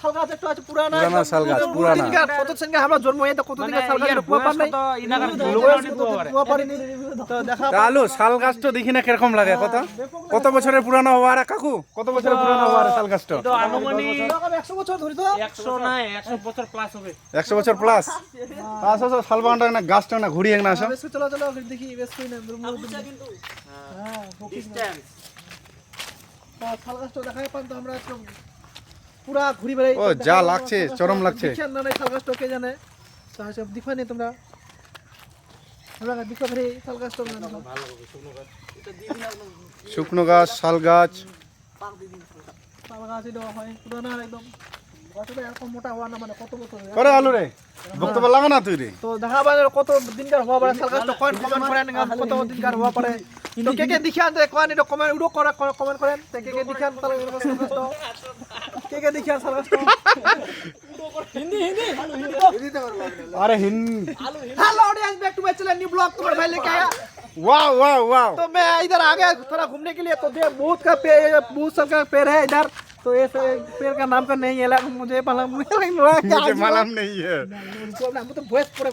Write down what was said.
শাল গাছ একটু আছে পুরানা পুরানা শাল গাছ, পুরানা। কত সেনকে আমরা জন্ম হয়ে তো কত মানে শাল গাছ কুয়া পার নাই দেখা আলু শাল না কীরকম লাগে কত? কত বছরের পুরানো হওয়ার কাকু? কত বছরের পুরানো হওয়ার শাল গাছটা তো আনুমানিক একশো বছর ধরি তো। একশো না বছর প্লাস হবে। বছর প্লাস আসো আসো শাল বাগানটা না গাছটা না ঘুরিয়ে না আসো। চলো চলো দেখি বেশ কই না হ্যাঁ ডিস্টেন্স তো শাল গাছটা দেখাই পান তো আমরা একদম পুরা ঘুরি বেড়াই ও, যা লাগছে, চরম লাগছে। না নাই শাল জানে। তো সব দিখা নেই তোমরা। না শুকনো গাছ শাল গাছ। গাছ হয় না মানে করে আলু রে বক্তব্য লাগা না তুই রে। তো দেখা পাবে কত দিনকার হওয়া পারে শাল গাছটা কয়েন কমেন্ট করেন কত দিনকার হওয়া পারে। তো কে কে দেখিয়ান যে কয়েন এটা কমেন্ট উড়ো করে কমেন্ট করেন। কে কে দেখিয়ান के के देखिया हिंदी हिंदी हिंदी। तो अरे Hindi. Hello audience back to my channel new blog तुम्हारे भाई लेके आया। वाह वाह वाह। तो मैं इधर आ गया थोड़ा घूमने के लिए तो देख बूथ का पेड़ बूथ सब का पेड़ है इधर। तो ये पेड़ का नाम का नहीं है मुझे मालूम नहीं है। मालूम नहीं है। तो पूरा